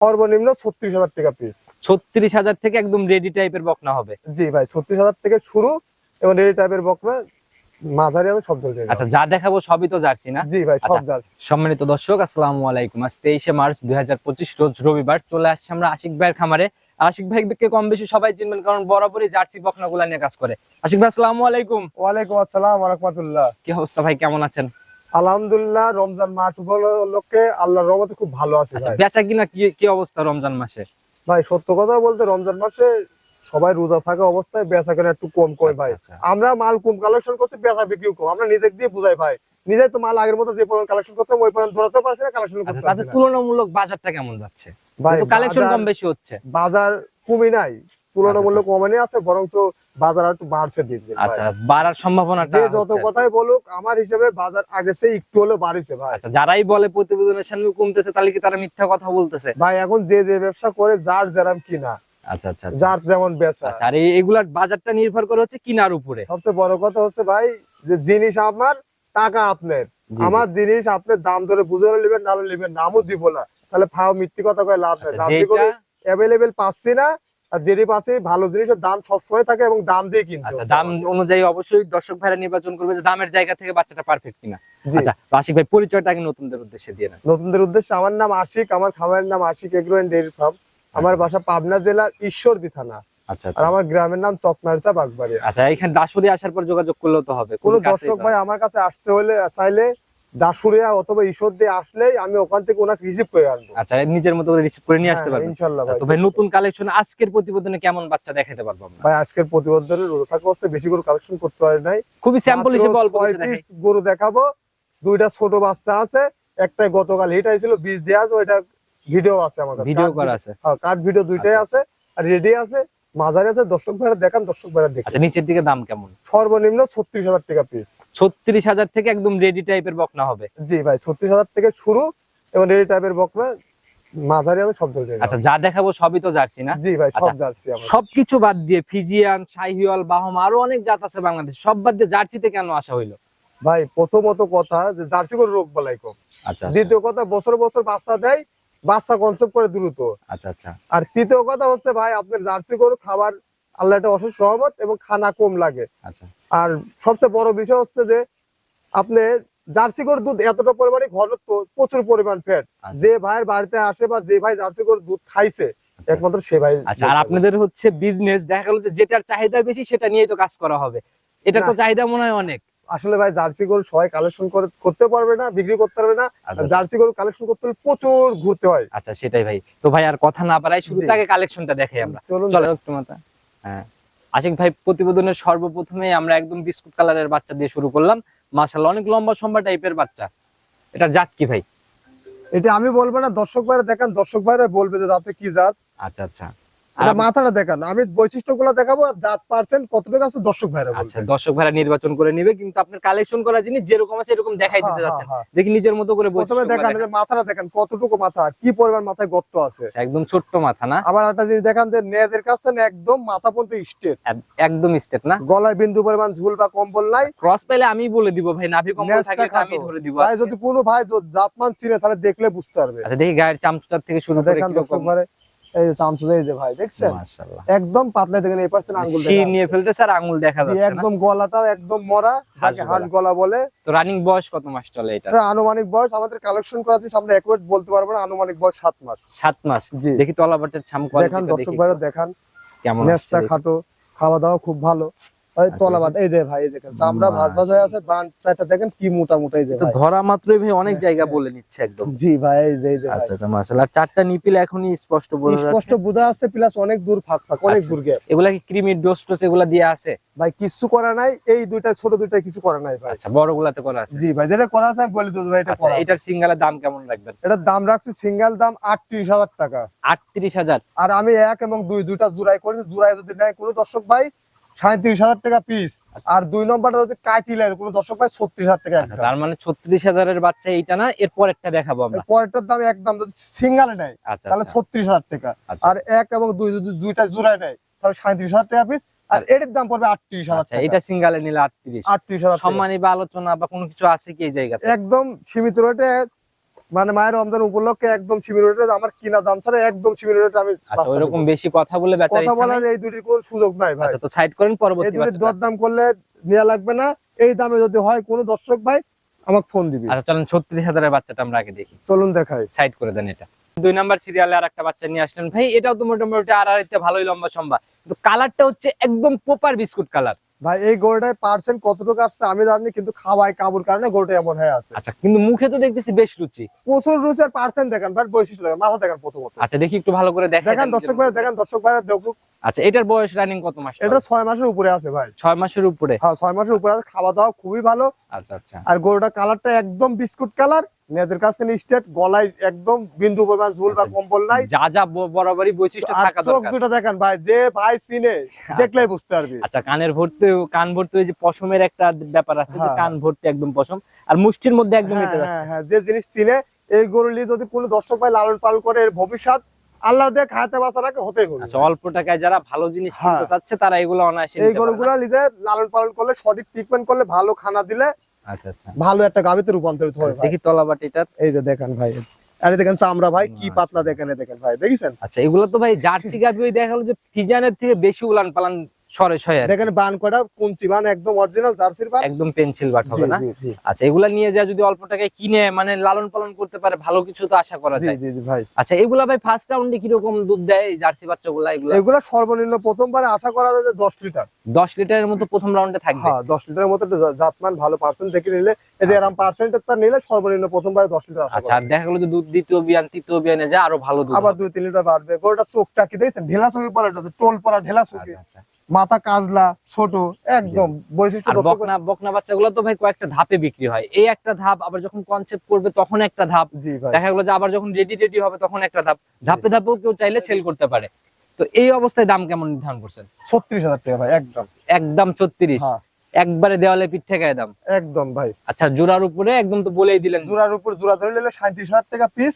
সর্বনিম্ন ছত্রিশ হাজার টাকা পিস ছত্রিশ হাজার থেকে একদম রেডি টাইপের বকনা হবে। জি ভাই ছত্রিশ হাজার থেকে শুরু এবং রেডি টাইপের বকনা মাঝারি আছে সব ধরনের আচ্ছা যা দেখাবো সবই তো জার্সি না? জি ভাই সব আচ্ছা। জার্সি। সম্মানিত দর্শক আসসালামু আলাইকুম। আজ তেইশে মার্চ দুই রোজ রবিবার। চলে আসছে আমরা আশিক ভাইয়ের খামারে। আশিক ভাইকে কম বেশি সবাই চিনবেন কারণ বরাবরই জার্সি বকনা গুলা নিয়ে কাজ করে। আশিক ভাই আসসালামু আলাইকুম। ওয়ালাইকুম আসসালাম রহমতুল্লাহ। কি অবস্থা ভাই কেমন আছেন? আলহামদুলিল্লাহ রমজান মাস উপলক্ষে আল্লাহর রহমতে খুব ভালো আছে আচ্ছা বেচা কিনা কি কি অবস্থা রমজান মাসে? ভাই সত্য কথা বলতে রমজান মাসে সবাই রোজা থাকা অবস্থায় বেচা কেনা একটু কম কম ভাই। আচ্ছা, আমরা মাল কম কালেকশন করছি বেচা বিক্রি কম। আমরা নিজের দিয়ে বুঝাই ভাই। নিজে তো মাল আগের মতো যে পরিমাণ কালেকশন করতাম ওই পরিমাণ ধরাতে পারছি না কালেকশন আচ্ছা করতে পারছি তুলনামূলক বাজারটা কেমন যাচ্ছে? ভাই কালেকশন কম বেশি হচ্ছে। বাজার কমই নাই তুলনামূলক কমানি আছে বরঞ্চ বাজার একটু বাড়ছে দিন দিন আচ্ছা বাড়ার যে যত কথাই বলুক আমার হিসেবে বাজার আগে একটু হলে বাড়িছে ভাই। আচ্ছা যারাই বলে প্রতিবেদনের সামনে কমতেছে তাহলে কি তারা মিথ্যা কথা বলতেছে? ভাই এখন যে যে ব্যবসা করে যার যেরাম কিনা আচ্ছা আচ্ছা আচ্ছা। যার যেমন বেচা। আচ্ছা আর এগুলার বাজারটা নির্ভর করে হচ্ছে কিনার উপরে। সবচেয়ে বড় কথা হচ্ছে ভাই যে জিনিস আমার টাকা আপনার। আমার জিনিস আপনার দাম ধরে বুঝে নেবেন নাহলে নেবেন নামও দিব না। তাহলে ফাও মিথ্যে কথা কয়ে লাভ নেই। আচ্ছা, দাম অ্যাভেলেবেল পাচ্ছি না আর যেটি পাচ্ছি ভালো জিনিসের দাম সবসময় থাকে এবং দাম দিয়ে কিনতে আচ্ছা দাম অনুযায়ী অবশ্যই দর্শক ভাইরা নির্বাচন করবে যে দামের জায়গা থেকে বাচ্চাটা পারফেক্ট কিনা। আচ্ছা আশিক ভাই পরিচয়টা আগে নতুনদের উদ্দেশ্যে দিয়ে নতুনদের উদ্দেশ্যে আমার নাম আশিক আমার খামারের নাম Ashiq agro and dairy farm. আমার বাসা পাবনা জেলার ঈশ্বরদী থানা। আচ্ছা আর আচ্ছা। আমার গ্রামের নাম চকনারসা বাগবাড়িয়া। আচ্ছা এখানে দাসুরি আসার পর যোগাযোগ করলেও তো হবে কোন দর্শক ভাই আমার কাছে আসতে হলে চাইলে দাসুরিয়া অথবা ঈশ্বর দিয়ে আসলেই আমি ওখান থেকে ওনাকে রিসিভ করে আনব। আচ্ছা নিজের মতো করে রিসিভ করে নিয়ে আসতে হ্যাঁ, পারবেন। ইনশাল্লাহ ভাই তো ভাই নতুন কালেকশন আজকের প্রতিবেদনে কেমন বাচ্চা দেখাতে পারব আমরা? ভাই আজকের প্রতিবেদনের রোজা থাকা অবস্থায় বেশি করে কালেকশন করতে পারি নাই। খুবই স্যাম্পল হিসেবে অল্প কিছু দেখাই। গরু দেখাবো। দুইটা ছোট বাচ্চা আছে একটাই গতকাল হিট হয়েছিল বীজ আছে ওইটা ভিডিও আছে আমার কাছে। ভিডিও করা আছে। হ্যাঁ, কাট ভিডিও দুইটাই আচ্ছা। আছে আর রেডি আছে। মাঝারি আছে দর্শক ভাইরা দেখান দর্শক ভাইরা দেখে। আচ্ছা নিচের দিকে দাম কেমন? সর্বনিম্ন ছত্রিশ হাজার টাকা পিস ছত্রিশ হাজার থেকে একদম রেডি টাইপের বকনা হবে। জি ভাই ছত্রিশ হাজার থেকে শুরু এবং রেডি টাইপের বকনা মাঝারি আছে সব ধরনের আচ্ছা যা দেখাবো সবই তো জার্সি না? জি ভাই সব আচ্ছা, জার্সি আমার সবকিছু বাদ দিয়ে ফিজিয়ান শাহিওয়াল বাহমা আরও অনেক জাত আছে বাংলাদেশ। সব বাদ দিয়ে জার্সিতে কেন আসা হইল? ভাই প্রথমত কথা যে জার্সি করে রোগ বালাই কম। আচ্ছা আচ্ছা, দ্বিতীয় কথা বছর বছর বাচ্চা দেয় বাচ্চা কনসেপ্ট করে দ্রুত। আচ্ছা আচ্ছা। আর তৃতীয় কথা হচ্ছে ভাই আপনার জার্সি গরু খাবার আল্লাহ একটা অসুখ সহমত এবং খানা কম লাগে। আচ্ছা। আর সবচেয়ে বড় বিষয় হচ্ছে যে আপনি জার্সি গরুর দুধ এতটা পরিমাণে ঘনত্ব প্রচুর পরিমাণ ফ্যাট আচ্ছা। যে ভাইয়ের বাড়িতে আসে বা যে ভাই জার্সি গরুর দুধ খাইছে একমাত্র সে ভাই আচ্ছা আর আপনাদের হচ্ছে বিজনেস দেখা গেল যে যেটার চাহিদা বেশি সেটা নিয়েই তো কাজ করা হবে। এটা তো চাহিদা মনে হয় অনেক। আসলে ভাই জার্সি গরু সবাই কালেকশন করতে পারবে না বিক্রি করতে পারবে না। আচ্ছা। জার্সি গরু কালেকশন করতে হলে প্রচুর ঘুরতে হয়। আচ্ছা সেটাই ভাই। তো ভাই আর কথা না পারাই শুরু। থেকে কালেকশনটা দেখাই আমরা। চলুন চলো। একটু মাথা হ্যাঁ। আশিক ভাই প্রতিবেদনের সর্বপ্রথমে আমরা একদম বিস্কুট কালারের বাচ্চা দিয়ে শুরু করলাম। মাশাআল্লাহ অনেক লম্বা সম্বা টাইপের বাচ্চা। এটা জাত কি ভাই? এটা আমি বলব না দর্শক ভাইরা দেখান দর্শক ভাইরা বলবে যে দাঁতে কি জাত। আচ্ছা আচ্ছা। মাথাটা দেখান। আমি বৈশিষ্ট্যগুলো দেখাবো পার্সেন্ট কতটুকু আছে দর্শক ভাইরা আচ্ছা দর্শক ভাইরা নির্বাচন করে নিবে কিন্তু আপনার কালেকশন করা জিনিস যেরকম আছে এরকম দেখাই দিতে হ্যাঁ, যাচ্ছেন। হ্যাঁ, হ্যাঁ। দেখি নিজের মতো করে প্রথমে দেখান। যে মাথাটা দেখান কতটুকু মাথা কি পরিমাণ মাথায় গর্ত আছে? আচ্ছা, একদম ছোট্ট মাথা না? আবার একটা জিনিস দেখান যে নেদের কাছ থেকে একদম মাথা পর্যন্ত স্টেট একদম স্টেট না? গলায় বিন্দু পরিমাণ ঝুল বা কম্বল নাই। ক্রস পেলে আমি বলে দিব ভাই নাভি কম্বল তো আমি ধরে দিব ভাই যদি কোনো ভাই জাতমান চিনে তাহলে দেখলে বুঝতে পারবে। আচ্ছা দেখি গায়ের চামচটার থেকে শুরু করে দেখান দর্শক ভাইরা। এই যে চামচ এই যে ভাই দেখছেন? একদম পাতলা দেখেন এই পাশে আঙ্গুল দেখা নিয়ে ফেলতেছে আর আঙ্গুল দেখা যাচ্ছে একদম গলাটাও একদম মরা যাকে গলা। হাঁস গলা। বলে। তো রানিং বয়স কত মাস চলে এটা? আনুমানিক বয়স আমাদের কালেকশন করা আছে আমরা একুরেট বলতে পারব না আনুমানিক বয়স সাত মাস। সাত মাস? জি। দেখি তলাবাটের ছাম দেখান কোয়ালিটিটা দর্শক ভাইরা দেখান। কেমন নেস্তা খাটো খাওয়া দাওয়া খুব ভালো। ওই এই দে ভাই দেখেন চামড়া ভাজ ভাজ হয়ে আছে বান চারটা দেখেন কি মোটা মোটা এই যে ধরা মাত্রই ভাই অনেক জায়গা। বলে নিচ্ছে একদম। জি ভাই এই যে এই যে ভাই। আচ্ছা আচ্ছা মাশাআল্লাহ। চারটা নিপিল এখনই স্পষ্ট বোঝা স্পষ্ট বোঝা আছে প্লাস অনেক দূর ফাঁক ফাঁক অনেক। দূর গ্যাপ এগুলা কি ক্রিমি ডোজ টোস এগুলা দিয়ে আছে? ভাই কিছু করা নাই এই দুইটা ছোট দুইটা কিছু করা নাই ভাই। আচ্ছা বড় গুলাতে করা আছে। জি ভাই যেটা করা আছে আমি বলে দেবো ভাই এটা আচ্ছা করা এটার সিঙ্গেলের দাম কেমন রাখবেন? এটার দাম রাখছি সিঙ্গেল দাম আটত্রিশ হাজার টাকা। আটত্রিশ হাজার। আর আমি এক এবং দুই দুইটা জোড়াই করেছি জোড়াই যদি নেয় কোনো দর্শক ভাই সাঁত্রিশ হাজার টাকা পিস আর দুই নম্বরটা যদি কাটি লাগে কোনো দর্শক ভাই ছত্রিশ হাজার টাকা তার মানে ছত্রিশ হাজারের বাচ্চা এইটা না এর পরেরটা দেখাবো আমরা। পরেরটার দাম একদম সিঙ্গালে নেয় আচ্ছা তাহলে আচ্ছা, ছত্রিশ হাজার টাকা। আচ্ছা। আর এক এবং দুই যদি দুইটা জোড়াই নেয় তাহলে সাঁত্রিশ হাজার টাকা পিস আর এটার দাম পড়বে আটত্রিশ হাজার টাকা। এটা সিঙ্গালে নিলে আটত্রিশ। আটত্রিশ হাজার। সম্মানী বা আলোচনা বা কোনো কিছু আছে কি এই জায়গাতে? একদম সীমিত রেটে মানে মায়ের রমজান উপলক্ষে একদম শিবির রেটে আমার কিনা দাম ছাড়া একদম শিবির রেটে আমি আচ্ছা ওইরকম বেশি কথা বলে বেচার কথা বলার এই দুটির কোন সুযোগ নাই ভাই। আচ্ছা তো সাইড করেন এই পরবর্তী দুটির বাচ্চাটা। দরদাম করলে নেওয়া লাগবে না। এই দামে যদি হয় কোনো দর্শক ভাই আমাকে ফোন দিবি। আচ্ছা চলেন ছত্রিশ হাজারের বাচ্চাটা আমরা আগে দেখি। চলুন দেখাই। সাইড করে দেন এটা। দুই নাম্বার সিরিয়ালে আর একটা বাচ্চা নিয়ে আসলেন। ভাই এটাও তো মোটামুটি আর আড়াইতে ভালোই লম্বা সম্বা কিন্তু কালারটা হচ্ছে একদম প্রপার বিস্কুট কালার ভাই এই গরুটায় পার্সেন্ট কতটুকু আসছে আমি জানি কিন্তু খাওয়াই কাবুর কারণে গরুটা এমন হয়ে আছে। আচ্ছা কিন্তু মুখে তো দেখতেছি বেশ রুচি। প্রচুর রুচের পার্সেন্ট দেখেন ভাই বৈশিষ্ট্য দেখেন মাথা দেখেন প্রথমত। আচ্ছা দেখি একটু ভালো করে দেখেন। দেখেন দর্শক ভাই দেখেন দর্শক ভাই দেখুক। আচ্ছা এটার বয়স রানিং কত মাস? এটা ছয় মাসের উপরে আছে ভাই। ছয় মাসের উপরে? হ্যাঁ ছয় মাসের উপরে আছে খাওয়া দাওয়া খুবই ভালো। আচ্ছা আচ্ছা। আর গরুটার কালারটা একদম বিস্কুট কালার মেয়েদের কাছ থেকে স্টেট গলায় একদম বিন্দু পরিমাণ ঝুল বা আচ্ছা। কম্বল নাই। যা যা বরাবরই বৈশিষ্ট্য থাকা চোখ দুটো দেখেন ভাই যে ভাই চিনে দেখলেই বুঝতে পারবি। আচ্ছা কানের ভর্তি কান ভর্তি যে পশমের একটা ব্যাপার আছে যে হ্যাঁ। কান ভর্তি একদম পশম আর মুষ্টির মধ্যে একদম হ্যাঁ, এটা হ্যাঁ, যাচ্ছে। হ্যাঁ, যে জিনিস চিনে এই গরু নিয়ে যদি কোনো দর্শক ভাই লালন পালন করে এর ভবিষ্যৎ আল্লাহ খায়াতে বাঁচা রাখে হতেই হবে। আচ্ছা অল্প টাকায় যারা ভালো জিনিস কিনতে হ্যাঁ। চাচ্ছে তারা এগুলো অনায়াসে এই গরুগুলো নিজে লালন পালন করলে সঠিক ট্রিটমেন্ট করলে ভালো খানা দিলে আচ্ছা আচ্ছা ভালো একটা গাভিতে রূপান্তরিত হয়। দেখি তলাবাটিটার এই যে দেখেন ভাই আরে দেখেন চামড়া ভাই কি আচ্ছা। পাতলা দেখেন দেখেন ভাই দেখেছেন আচ্ছা এগুলো তো ভাই জার্সি গাভি ওই দেখা গেলো যে ফিজানের থেকে বেশি উলান পালান সরে সরে আর দেখেন বান কয়টা? কুঞ্চি বান একদম অরিজিনাল জার্সির বান। একদম পেন্সিল বাট হবে না? জি জি। আচ্ছা এগুলা নিয়ে যা যদি অল্প টাকায় কিনে মানে লালন পালন করতে পারে ভালো কিছু তো আশা করা যায়। জি জি ভাই। আচ্ছা এগুলা ভাই ফার্স্ট রাউন্ডে কীরকম দুধ দেয় জার্সি বাচ্চাগুলা এগুলা? এগুলো সর্বনিম্ন প্রথমবারে আশা করা যায় যে দশ লিটার। দশ লিটারের মতো প্রথম রাউন্ডে থাকবে? হ্যাঁ দশ লিটারের মতো জাতমান ভালো পার্সেন্ট দেখে নিলে এই যে এরকম পার্সেন্টের তার নিলে সর্বনিম্ন প্রথমবারে দশ লিটার আচ্ছা আর দেখা গেলো যে দুধ দ্বিতীয় বিয়ান তৃতীয় বিয়ানে যায় আরও ভালো দুধ আবার হবে। দুই তিন লিটার বাড়বে। গরুটা চোখটা কি দেখছেন? ঢেলা চোখে পড়া টোল পড়া ঢেলা চোখে। আচ্ছা, আচ্ছা। মাথা কাজলা ছোট একদম। বৈশিষ্ট্য বকনা বকনা বাচ্চাগুলো তো ভাই কয়েকটা ধাপে বিক্রি হয়। এই একটা ধাপ আবার যখন কনসেপ্ট করবে তখন একটা ধাপ। দেখা গেলো যে আবার যখন রেডি রেডি হবে তখন একটা ধাপ। ধাপে ধাপেও কেউ চাইলে সেল করতে পারে। তো এই অবস্থায় দাম কেমন নির্ধারণ করছেন? ছত্রিশ হাজার টাকা ভাই একদম। একদম ছত্রিশ। হ্যাঁ। একবারে দেওয়ালে পিঠ ঠেকায় দাম। একদম ভাই। আচ্ছা জোড়ার উপরে একদম তো বলেই দিলেন। জোড়ার উপর জোড়া ধরে নিলে সাঁত্রিশ হাজার টাকা পিস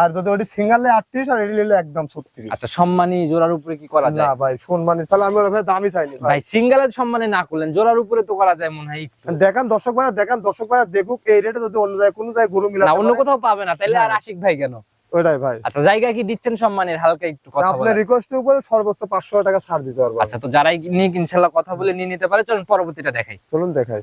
আর যদি ওটি সিঙ্গালে আটত্রিশ আর এটি নিলে একদম ছত্রিশ। আচ্ছা সম্মানী জোড়ার উপরে কি করা না যায় ভাই সম্মানিত তাহলে আমি ওর ভাই দামই চাইনি ভাই। ভাই সিঙ্গেলের সম্মানে না করলেন জোড়ার উপরে তো করা যায় মনে হয়। দেখান দর্শক ভাইরা দেখান দর্শক ভাইরা দেখুক এই রেটে যদি অন্য জায়গায় কোনো জায়গায় গরু না অন্য কোথাও পাবে না তাহলে আর হ্যাঁ। আশিক ভাই কেন? ওইটাই ভাই। আচ্ছা জায়গা কি দিচ্ছেন সম্মানের? হালকা একটু কথা আপনার বলেন। রিকোয়েস্টের উপরে সর্বোচ্চ পাঁচশো টাকা ছাড় দিতে পারব। আচ্ছা তো যারাই নিয়ে ইনশাল্লাহ কথা বলে নিয়ে নিতে পারে চলুন পরবর্তীটা দেখাই। চলুন দেখাই।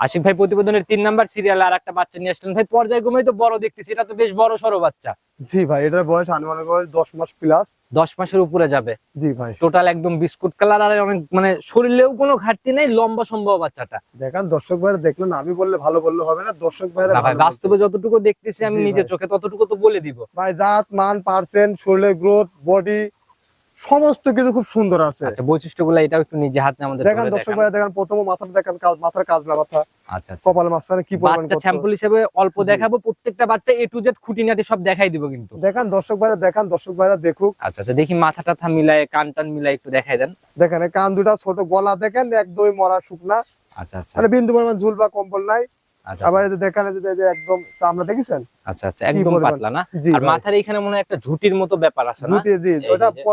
আশিক ভাই প্রতিবেদনের তিন নাম্বার সিরিয়াল আর একটা বাচ্চা নিয়ে আসলেন। ভাই পর্যায়ক্রমে তো বড় দেখতেছি এটা তো বেশ বড় সড়ো বাচ্চা। জি ভাই এটার বয়স আনুমানিক দশ মাস প্লাস দশ মাসের উপরে যাবে। জি ভাই। টোটাল একদম বিস্কুট কালার আর অনেক মানে শরীরেও কোনো ঘাটতি নেই লম্বা সম্ভব বাচ্চাটা। দেখান দর্শক ভাইরা দেখলেন আমি বললে ভালো বললে হবে না দর্শক ভাইরা ভাই বাস্তবে যতটুকু দেখতেছি আমি জি নিজের চোখে ততটুকু তো বলে দিব। ভাই জাত মান পার্সেন্ট শরীরের গ্রোথ বডি সমস্ত কিছু খুব সুন্দর আছে। আচ্ছা বৈশিষ্ট্যগুলো এটাও একটু নিজে হাতে আমাদের দেখেন দর্শক। ভাইরা দেখেন প্রথম মাথাটা দেখেন কাজ- মাথার কাজলা মাথা। আচ্ছা আচ্ছা। কপাল কি পরিমাণ বাচ্চা স্যাম্পল হিসেবে অল্প দেখাবো প্রত্যেকটা বাচ্চা এ টু জেড খুঁটিনাটি সব দেখাই দিব কিন্তু। দেখেন দর্শক ভাইরা দেখান দর্শক ভাইরা দেখুক। আচ্ছা আচ্ছা দেখি মাথা টাথা মিলায় কান টান মিলায় একটু দেখাই দেন। দেখেন কান দুটা ছোট গলা দেখেন একদমই মরা শুকনা। আচ্ছা আচ্ছা। মানে বিন্দু পরিমাণ ঝুল বা কম্বল নাই। আবার এই যে যে- একদম চামড়া দেখেছেন? আচ্ছা আচ্ছা একদম পাতলা না? আর মাথার এখানে মনে একটা ঝুটির মতো ব্যাপার আছে না? ঝুটি জি ওটা যে-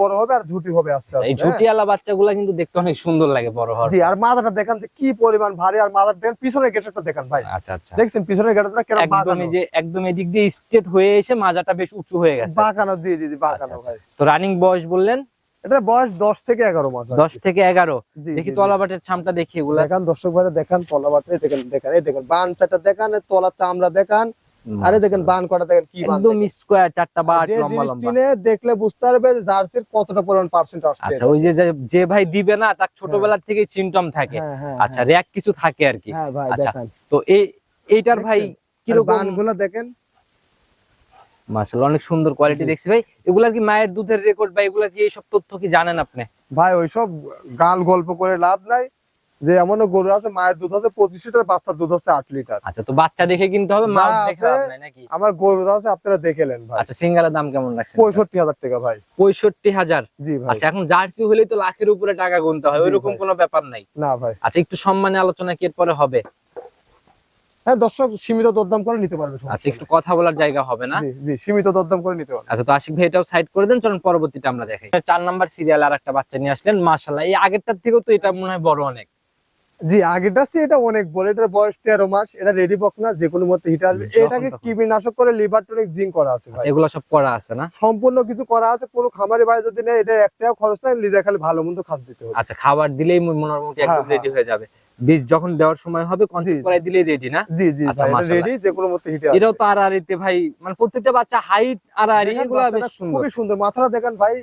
বড় হবে আর ঝুটি হবে আস্তে আস্তে। ঝুটিওয়ালা বাচ্চাগুলা কিন্তু দেখতে অনেক সুন্দর লাগে বড় হওয়ার জি আর মাথাটা দেখেন যে কি পরিমাণ ভারী আর মাথার দেখেন পিছনের গেটটা দেখেন ভাই। আচ্ছা আচ্ছা। দেখছেন পিছনের গেটটা কেন একদম যে একদম এদিক দিয়ে স্ট্রেট হয়ে এসে মাজাটা বেশ উঁচু হয়ে গেছে। বাঁকানো জি জি জি বাঁকানো আচ্ছা, ভাই। তো রানিং বয়স বললেন? এটা বয়স দশ থেকে এগারো মাস আর দশ কি। থেকে এগারো। জি, দেখি জি, জি। তলাবাটের ছামটা দেখি এগুলা। দেখান দর্শক ভাইরা দেখান দেখেন দেখেন এই দেখেন বান চারটা দেখান তলা চামড়া দেখান আরে দেখেন বান কটা দেখেন কি বান একদম স্কোয়ার চারটা বাট লম্বা লম্বা। দেখলে বুঝতে পারবে জার্সির কতটা পরিমাণ পার্সেন্ট আসছে আচ্ছা ওই যে ভাই দিবে না তার ছোটবেলার থেকে সিমটম থাকে। হ্যাঁ, হ্যাঁ, আচ্ছা র্যাক কিছু থাকে আর কি। হ্যাঁ আচ্ছা, তো এই এইটার ভাই কীরকম বানগুলা দেখেন মাশাআল্লাহ অনেক সুন্দর কোয়ালিটি দেখছি ভাই। এগুলা কি মায়ের দুধের রেকর্ড বা এগুলা কি এইসব তথ্য কি জানেন আপনি? ভাই ওইসব গাল গল্প করে লাভ নাই। যে এমন গরু আছে মায়ের দুধ আছে পঁচিশ লিটার বাচ্চার দুধ আছে আট লিটার। আচ্ছা তো বাচ্চা দেখে কিনতে হবে মা দেখে নাকি? আমার গরু আছে আপনারা দেখেলেন ভাই। আচ্ছা সিঙ্গেলের দাম কেমন রাখছেন? পঁয়ষট্টি হাজার টাকা ভাই। পঁয়ষট্টি হাজার? জি ভাই। আচ্ছা এখন জার্সি হলেই তো লাখের উপরে টাকা গুনতে হয় ওইরকম কোনো ব্যাপার নাই। না ভাই। আচ্ছা একটু সম্মানে আলোচনা কি এরপরে হবে? হ্যাঁ দর্শক সীমিত দরদাম করে নিতে পারবে আচ্ছা একটু কথা বলার জায়গা হবে না? জি জি সীমিত দরদাম করে নিতে পারবে। আচ্ছা তো আশিক ভাই এটাও সাইড করে দেন চলুন পরবর্তীটা আমরা দেখাই। চার নাম্বার সিরিয়াল আর একটা বাচ্চা নিয়ে আসলেন এই আগেরটার থেকেও তো এটা মনে হয় বড় অনেক। জি আছে এটা অনেক বড়। এটার বয়স তেরো মাস এটা রেডি বক না যে কোনো মতে হিটে আসবে। যখন এটাকে। কীটনাশক করে লিভার টনিক জিঙ্ক করা আছে আচ্ছা, এগুলো সব করা আছে না? সম্পূর্ণ কিছু করা আছে কোনো খামারে ভাই যদি নেয় এটা একটা খরচ নাই নিজে খালি ভালো মন্দ খাদ্য দিতে হবে। আচ্ছা খাবার দিলেই মোটামুটি একদম হ্যাঁ, রেডি হয়ে যাবে। বীজ যখন দেওয়ার সময় হবে কনসেপ্ট। করাই দিলেই রেডি না? জি জি আচ্ছা। রেডি যে কোনো মতে হিটে এটাও তো আড়াআড়িতে ভাই মানে প্রত্যেকটা বাচ্চা হাইট আড়াআড়ি দেখেন এগুলো বেশ সুন্দর খুবই সুন্দর। মাথাটা দেখেন ভাই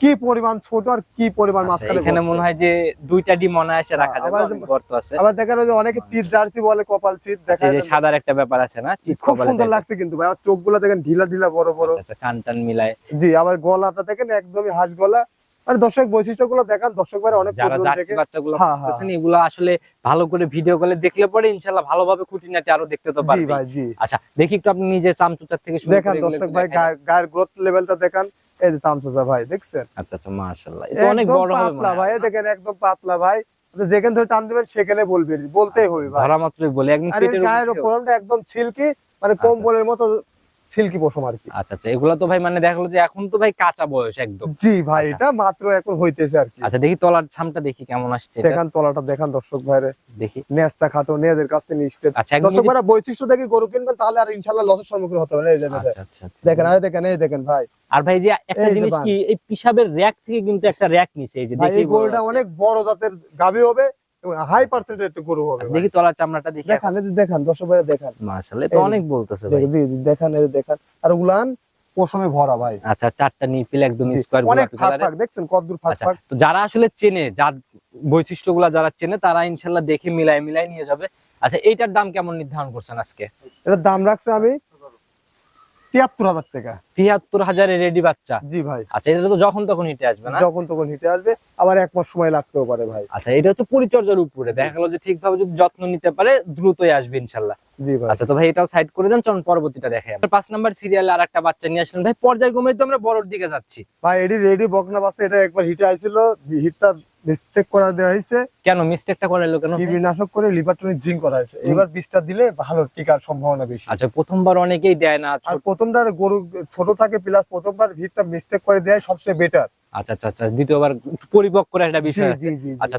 কি পরিমাণ ছোট আর কি পরিমাণ আচ্ছা, মাঝখানে এখানে মনে হয় যে দুইটা ডিম অনায়াসে রাখা হ্যাঁ, যাবে আবার অনেক গর্ত আছে। আবার দেখেন ওই যে অনেকে চিত জার্সি বলে কপাল চিত আচ্ছা, দেখা এই যে সাদার একটা ব্যাপার আছে না? চিৎ খুব সুন্দর লাগছে কিন্তু ভাই আর চোখগুলো দেখেন ঢিলা ঢিলা বড় বড়। আচ্ছা, আচ্ছা, কান টান মিলায়। জি আবার গলাটা দেখেন একদমই হাঁস গলা। আর দর্শক দেখান দর্শক ভাই অনেক যারা জার্সি বাচ্চাগুলো হ্যাঁ, হ্যাঁ। খুঁজতেছেন এগুলো আসলে ভালো করে ভিডিও কলে দেখলে পরে ইনশাআল্লাহ ভালোভাবে খুঁটিনাটি আরও দেখতে তো পারবেন। ভাই জি। আচ্ছা দেখি একটু আপনি নিজে চামচুচার থেকে শুরু করে এগুলো দর্শক ভাই গায়ের গ্রোথ লেভেলটা দেখান। এই যে ভাই দেখছেন? আচ্ছা আচ্ছা মাশাআল্লাহ। এটা অনেক বড় হবে পাতলা ভাই দেখেন একদম পাতলা ভাই। যেখানে ধরে টান দিবেন সেখানে বলবে বলতেই হবে ভাই। ধরা মাত্রই বলে একদম গায়ের সিল্কি মানে আচ্ছা। কম্বলের মতো সিল্কি পশম আর কি। আচ্ছা আচ্ছা এগুলো তো ভাই মানে দেখা গেলো যে এখন তো ভাই কাঁচা বয়স একদম। জি ভাই আচ্ছা। এটা মাত্র এখন হইতেছে আর কি। আচ্ছা দেখি তলার ছামটা দেখি কেমন আসছে। দেখান তলাটা দেখান দর্শক ভাইরে। দেখি। নেজটা খাটো নেজের কাছ থেকে আচ্ছা দর্শক ভাইরা বৈশিষ্ট্য দেখে গরু কিনবেন তাহলে আর ইনশাল্লাহ লসের সম্মুখীন হতে হবে না। এই। আচ্ছা আচ্ছা। দেখেন আরে দেখেন এই দেখেন ভাই। আর ভাই যে একটা জিনিস কি এই পিসাবের র্যাক থেকে কিন্তু একটা র্যাক নিছে এই যে দেখি এই গরুটা অনেক বড় জাতের গাবি হবে এবং হাই পার্সেন্টের একটা গরু হবে দেখি তলার চামড়াটা দেখি। দেখান দেখান দর্শক ভাইরা দেখান। মাশাআল্লাহ এটা অনেক বলতেছে ভাই। জি জি দেখান এই দেখান। আর উলান পশমে ভরা ভাই। আচ্ছা চারটা নিপিল একদম স্কয়ার অনেক ফাঁক ফাঁক দেখছেন? ফাঁক আচ্ছা ফাঁক তো যারা আসলে চেনে যার বৈশিষ্ট্যগুলা যারা চেনে তারা ইনশাল্লাহ দেখে মিলাই মিলাই নিয়ে যাবে। আচ্ছা এইটার দাম কেমন নির্ধারণ করছেন আজকে? এটার দাম রাখছে আমি তিয়াত্তর হাজার টাকা। তিয়াত্তর হাজারে রেডি বাচ্চা। জি ভাই। আচ্ছা এটা তো যখন তখন হিটে আসবে না? যখন তখন হিটে আসবে আবার এক মাস সময় লাগতেও পারে ভাই। আচ্ছা এটা হচ্ছে পরিচর্যার উপরে। দেখা গেল যে ঠিকভাবে যদি যত্ন নিতে পারে দ্রুতই আসবে ইনশাল্লাহ। জি ভাই। আচ্ছা তো ভাই এটাও সাইড করে দেন চলুন পরবর্তীটা দেখে পাঁচ নাম্বার সিরিয়ালে আর একটা বাচ্চা নিয়ে আসলেন। ভাই পর্যায়ক্রমে তো আমরা বড়র দিকে যাচ্ছি। ভাই এটি রেডি বকনা বাসে এটা একবার হিটে আইছিল হিটটা মিস্টেক করা দেওয়া হয়েছে। কেন মিস্টেকটা কেন? কীটনাশক করে লিভারটনিক জিঙ্ক করা হয়েছে। এবার বীজটা দিলে ভালো টিকার সম্ভাবনা বেশি। আচ্ছা প্রথমবার অনেকেই দেয় না। আর প্রথমটার গরু ছোট থাকে প্লাস প্রথমবার মিস্টেক করে দেয় সবচেয়ে বেটার আচ্ছা আচ্ছা আচ্ছা দ্বিতীয়বার পরিপক্ক একটা বিষয় আছে। জি জি জি। আচ্ছা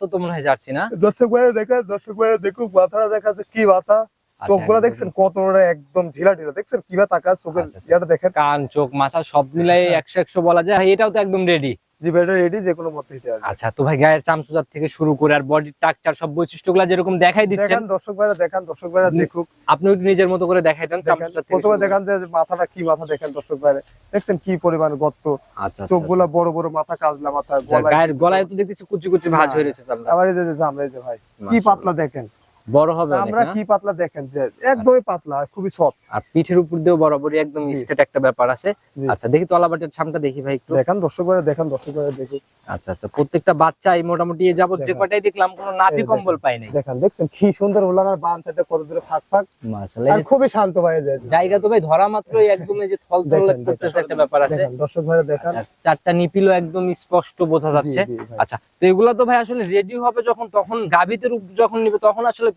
তো তো মনে হয় জার্সি না? দর্শক ভাইরা দেখেন দর্শক ভাইরা দেখুক মাথাটা দেখা কি মাথা। চোখগুলো দেখছেন কতটা একদম ঢিলা ঢিলা দেখছেন কীভাবে তাকায় চোখের। ইয়াটা দেখেন। কান চোখ মাথা সব মিলাই হ্যাঁ। একশো একশো বলা যায়। এটাও তো একদম রেডি জি ভাই রেডি যে কোনো মতে হিটে আসবে। আচ্ছা তো ভাই গায়ের চামচুজার থেকে শুরু করে আর বডি স্ট্রাকচার সব বৈশিষ্ট্যগুলো যেরকম দেখাই দিচ্ছেন। দেখেন দর্শক ভাইরা দেখান দর্শক ভাইরা দেখুক। আপনি নিজের মতো করে দেখাই দেন চামচুজার থেকে প্রথমে দেখান যে মাথাটা কি মাথা দেখেন দর্শক ভাইরা দেখছেন কি পরিমাণ গর্ত? আচ্ছা আচ্ছা, বড় বড় মাথা কাজলা মাথা। গলায় গায়ের গলায় তো দেখতেছি কুচি কুচি ভাঁজ হয়ে রয়েছে চামড়া আবার এই যে যে এই যে ভাই কি পাতলা দেখেন? বড় হবে আমরা? কি পাতলা দেখেন যে একদমই পাতলা খুবই সফট আর পিঠের উপর দিয়েও বরাবরই একদম স্টেট একটা ব্যাপার আছে। আচ্ছা দেখি তলাবাটের সামটা দেখি ভাই একটু। দেখেন দর্শক ভাইরা দেখেন দর্শক ভাইরা দেখুক আচ্ছা আচ্ছা প্রত্যেকটা বাচ্চাই মোটামুটি এ যাবত যে। কটাই দেখলাম কোনো নাভি কম্বল পাই নাই। দেখেন দেখছেন কি সুন্দর বান সেটা কত দূরে ফাঁক ফাঁক। মাশাআল্লাহ আর খুবই শান্ত ভাই জায়গা তো ভাই ধরা মাত্রই একদম এই যে থল থল করতেছে একটা ব্যাপার আছে। দর্শক ভাইরা দেখেন। চারটা নিপিলও একদম স্পষ্ট বোঝা যাচ্ছে। ভাই। আচ্ছা তো এগুলো তো ভাই আসলে রেডি হবে যখন তখন গাভীতে রূপ যখন নিবে তখন আসলে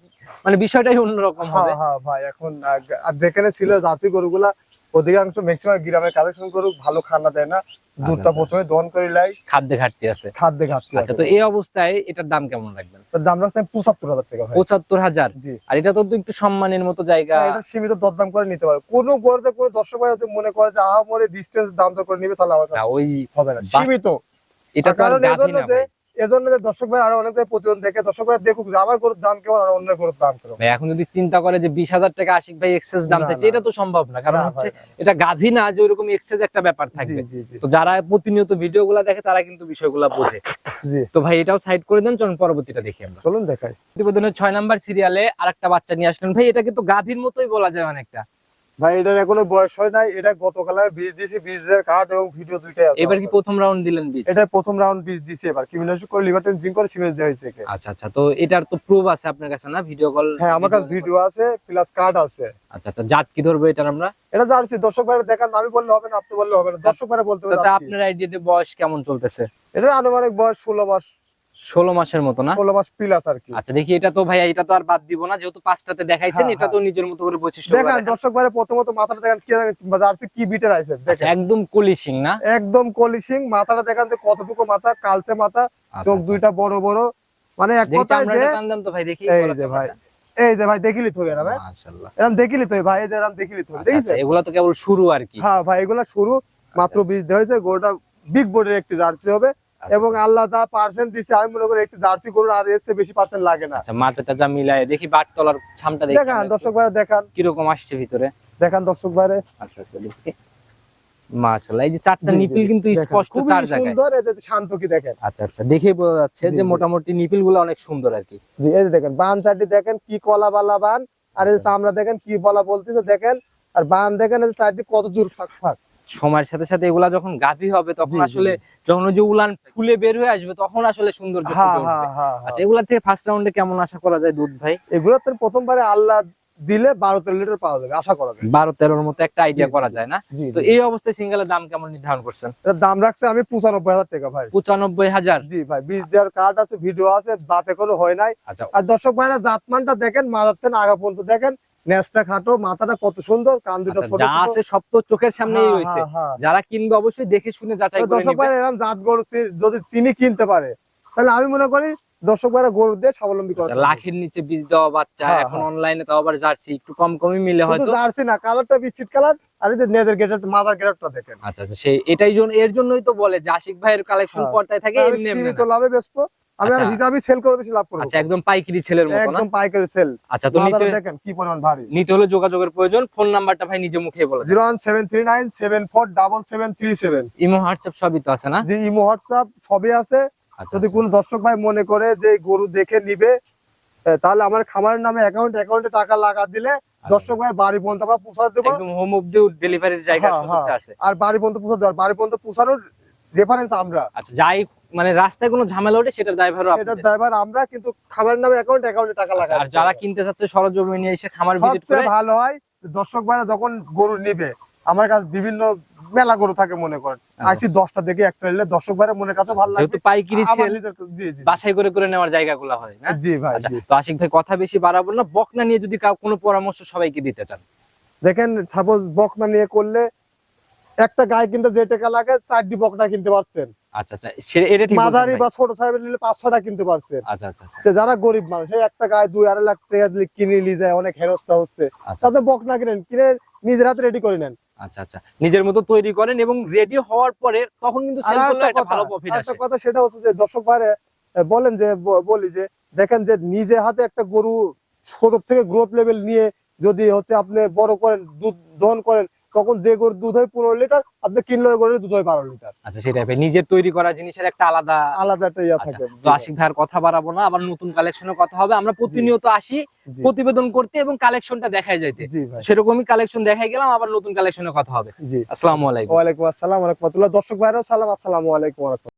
মানে বিষয়টাই অন্যরকম হবে। হ্যাঁ হ্যাঁ ভাই এখন আর যেখানে ছিল জার্সি গরুগুলা অধিকাংশ ম্যাক্সিমাম গ্রামে কালেকশন করুক ভালো খানা দেয় না। দুধটা আচ্ছা। প্রথমে দহন করে লাই। খাদ্যে ঘাটতি আছে। খাদ্যে ঘাটতি আচ্ছা আছে। তো এই অবস্থায় এটার দাম কেমন রাখবেন? দাম রাখছে পঁচাত্তর হাজার টাকা পঁচাত্তর হাজার? জি। আর এটা তো একটু সম্মানের মতো জায়গা। হ্যাঁ, এটা সীমিত দরদাম করে নিতে পারে। কোনো গরুতে কোনো দর্শক ভাই মনে করে যে আহা মরে ডিস্টেন্স দাম দর করে নিবে তাহলে আমার ওই হবে না। সীমিত। এটা কারণ এজন্য না যে। এজন্য দর্শক ভাই আরও অনেক দেখে দর্শক ভাই দেখুক যে আমার গরুর দাম কেমন আর অন্য গরুর দাম কেমন। ভাই এখন যদি চিন্তা করে যে বিশ হাজার টাকা আশিক ভাই এক্সেস দাম চাইছে এটা তো সম্ভব না। কারণ হচ্ছে এটা গাভী না যে ওরকম এক্সেস একটা ব্যাপার থাকবে। তো যারা প্রতিনিয়ত ভিডিও গুলা দেখে তারা কিন্তু বিষয়গুলো বোঝে। তো ভাই এটাও সাইড করে দেন চলুন পরবর্তীটা দেখি আমরা। চলুন দেখাই। প্রতিবেদনের ছয় নাম্বার সিরিয়ালে আরেকটা বাচ্চা নিয়ে আসলেন। ভাই এটা কিন্তু গাভীর মতোই বলা যায় অনেকটা। ভাই এটার এখনও বয়স হয় নাই। এটা গতকাল বীজ দিয়েছি বীজের কাঠ এবং ভিডিও দুইটাই আছে এবার কি প্রথম রাউন্ড দিলেন বীজ? এটা প্রথম রাউন্ড বীজ দিয়েছি এবার। কিমিনাশক করে লিভারটেন জিঙ্ক করে সিমেন্ট দেওয়া হয়েছে আচ্ছা আচ্ছা তো এটার তো প্রুফ আছে আপনার কাছে না? ভিডিও কল হ্যাঁ আমার কাছে ভিডিও আছে প্লাস কার্ড আছে। আচ্ছা আচ্ছা জাত কি ধরবো এটার আমরা? এটা জানছি দর্শক ভাইরা দেখান আমি বললে হবে না আপনি বললে হবে না। দর্শক ভাইরা বলতে হবে। আপনার আইডিয়াতে বয়স কেমন চলতেছে? এটা আনুমানিক বয়স ষোলো মাস। ষোলো মাসের মতো না? ষোলো মাস প্লাস আর কি। আচ্ছা দেখি এটা তো ভাই এটা তো আর বাদ দিব না যেহেতু পাঁচটাতে দেখাইছেন হ্যাঁ, এটা তো নিজের মতো করে বৈশিষ্ট্য দেখান দর্শক ভাইরা প্রথমত মাথাটা দেখেন কি জার্সি কি বিটের আছে আচ্ছা, দেখেন একদম কলিশিং না? একদম কলিশিং মাথাটা দেখান যে কতটুকু মাথা কালচে মাথা আচ্ছা, চোখ আচ্ছা। দুইটা বড় বড়। মানে এক কথায় যে টান তো ভাই দেখি এই যে ভাই এই যে ভাই দেখিলি তো এরা ভাই? মাশাআল্লাহ। এরকম দেখিলি তো ভাই যে এরকম দেখিলি তো আচ্ছা, দেখিস আচ্ছা, এগুলা তো কেবল শুরু আর কি। হ্যাঁ ভাই এগুলা শুরু মাত্র বীজ দেওয়া হয়েছে গরুটা বিগ বোর্ডের একটি জার্সি হবে। আচ্ছা, এবং আল্লাহ যা পার্সেন্ট দিছে আমি মনে করি একটি জার্সি গরুর আর এসে বেশি পার্সেন্ট লাগে না। আচ্ছা মাথাটা যা মিলায় দেখি বাট তলার ছামটা দেখি দেখান দর্শক ভাইরা দেখান। কীরকম আসছে ভিতরে? দেখান দর্শক ভাইরে। আচ্ছা আচ্ছা দেখি। মাশাআল্লাহ এই যে চারটা জি, জি, নিপিল কিন্তু স্পষ্ট চার জায়গায়। সুন্দর এতে শান্ত কি দেখেন। আচ্ছা আচ্ছা দেখে বোঝা যাচ্ছে যে মোটামুটি নিপিলগুলো অনেক সুন্দর আর কি। এই দেখেন বান সাইডে দেখেন কি কলা বালা বান। আর এই চামড়া দেখেন কি বলা বলতেছে দেখেন। আর বান দেখেন এই সাইডে কত দূর ফাঁক ফাঁক। সময়ের সাথে সাথে এগুলা যখন গাভী হবে তখন আসলে যখন ওই যে উলান ফুলে বের হয়ে আসবে তখন আসলে সুন্দর আচ্ছা এগুলা থেকে ফার্স্ট রাউন্ডে কেমন আশা করা যায় দুধ ভাই? এগুলো তো প্রথমবারে আল্লাহ দিলে বারো তেরো লিটার পাওয়া যাবে আশা করা যায়। বারো তেরোর মতো একটা আইডিয়া করা যায় না? তো এই অবস্থায় সিঙ্গেলের দাম কেমন নির্ধারণ করছেন? দাম রাখছে আমি পঁচানব্বই হাজার টাকা ভাই। পঁচানব্বই হাজার? জি ভাই বিশ দেওয়ার কার্ড আছে ভিডিও আছে দাঁত এখনও হয় নাই। আচ্ছা। আর দর্শক ভাইরা জাতমানটা দেখেন মাথার থেকে আগা পর্যন্ত দেখেন নেসটা খাটো মাথাটা কত সুন্দর কান দুটো আচ্ছা, ছোট যা আছে সব তো চোখের সামনেই হ্যাঁ, হয়েছে হ্যাঁ, হ্যাঁ। যারা কিনবে অবশ্যই দেখে শুনে যাচাই তো করে দর্শক ভাইরা এরকম জাত গরু যদি চিনি কিনতে পারে তাহলে আমি মনে করি দর্শক ভাইরা গরু দিয়ে স্বাবলম্বী আচ্ছা, করে লাখের নিচে বীজ দেওয়া বাচ্চা হ্যাঁ, এখন হ্যাঁ। অনলাইনে তাও আবার জার্সি একটু কম কমই মিলে হয়তো জার্সি না কালারটা বিস্কিট কালার আর এই যে নেজের গেটার মাথার গেটারটা দেখেন আচ্ছা আচ্ছা সেই এটাই জন্য এর জন্যই তো বলে যে আশিক ভাইয়ের কালেকশন হ্যাঁ। পর্দায় থাকে এমনি এমনি না। লাভে বেচবো আমি আর আচ্ছা। হিসাবে সেল করে বেশি লাভ করব আচ্ছা একদম পাইকারি ছেলের মতো না? একদম পাইকারি সেল আচ্ছা তো নিতে দেখেন কি পরিমাণ ভারী। নিতে হলে যোগাযোগের প্রয়োজন ফোন নাম্বারটা ভাই নিজে মুখে বলে দেন। Zero one seven three nine seven four double seven three seven imo WhatsApp সবই তো আছে না? যে ইমো হোয়াটসঅ্যাপ সবই আছে। আচ্ছা যদি আচ্ছা। কোন দর্শক ভাই মনে করে যে গরু দেখে নিবে তাহলে আমার খামারের নামে অ্যাকাউন্ট অ্যাকাউন্টে টাকা লাগা দিলে দর্শক ভাই বাড়ি পর্যন্ত আমরা পৌঁছা দেবো। একদম হোম অবধি ডেলিভারির জায়গা। আছে। আর বাড়ি পর্যন্ত পৌঁছা দেওয়ার বাড়ি পর্যন্ত পৌঁছানোর রেফারেন্স আমরা। আচ্ছা যাই মানে রাস্তায় কোনো ঝামেলা ওঠে সেটার দায়ভারও সেটার ড্রাইভার আমরা কিন্তু খামারের নামে অ্যাকাউন্ট অ্যাকাউন্টে টাকা লাগা আচ্ছা, আর যারা কিনতে চাচ্ছে সরজমিনে এসে খামার ভিজিট করে। ভালো হয় দর্শক ভাইরা যখন গরু নিবে আমার কাছে বিভিন্ন মেলা গরু থাকে মনে করেন। আচ্ছা। আসি দশটা দেখে একটা নিলে দর্শক ভাইরা মনে কাছে ভালো লাগে যেহেতু পাইকারি আমার সেল জি জি। বাছাই করে করে নেওয়ার জায়গাগুলো হয় না জি ভাই আচ্ছা জি। তো আশিক ভাই কথা বেশি বাড়াবো না। বকনা নিয়ে যদি কোনো পরামর্শ সবাইকে দিতে চান। দেখেন সাপোজ বকনা নিয়ে করলে একটা গায়ে কিনতে যে টাকা লাগে চারটি বকনা কিনতে পারছেন। আচ্ছা আচ্ছা এটা ঠিক মাঝারি বা ছোট সাইজের নিলে পাঁচ ছটা কিনতে পারছেন। আচ্ছা যারা গরিব মানুষ একটা গায়ে দুই আড়াই লাখ টাকা দিলে কিনে নিয়ে যায় অনেক হেরস্তা হচ্ছে। তাতে বকনা কিনেন কিনে নিজের হাতে রেডি করে নেন। আচ্ছা আচ্ছা। নিজের মতো তৈরি করেন এবং রেডি হওয়ার পরে তখন কিন্তু সেল করলে একটা একটা কথা ভালো প্রফিট একটা কথা সেটা হচ্ছে যে দর্শক ভাইরে বলেন যে বলি যে দেখেন যে নিজে হাতে একটা গরু ছোট থেকে গ্রোথ লেভেল নিয়ে যদি হচ্ছে আপনি বড় করেন দুধ দহন করেন তখন যে গরুর দুধ হয় পনেরো লিটার আপনি কিনলে গরুর দুধ হয় বারো লিটার। আচ্ছা ভাই নিজের তৈরি করা জিনিসের একটা আলাদা আলাদা একটা ইয়া আচ্ছা, থাকে তো আশিক ভাইয়ের কথা বাড়াবো না আবার নতুন কালেকশনের কথা হবে। আমরা প্রতিনিয়ত আসি প্রতিবেদন করতে এবং কালেকশনটা দেখাই যাইতে। সেরকমই কালেকশন দেখাই গেলাম আবার নতুন কালেকশনের কথা হবে। জি। আসসালামু আলাইকুম। আসসালাম রহমতুল্লাহ। দর্শক ভাইরাও সালাম আসসালামু আলাইকুম ওয়া।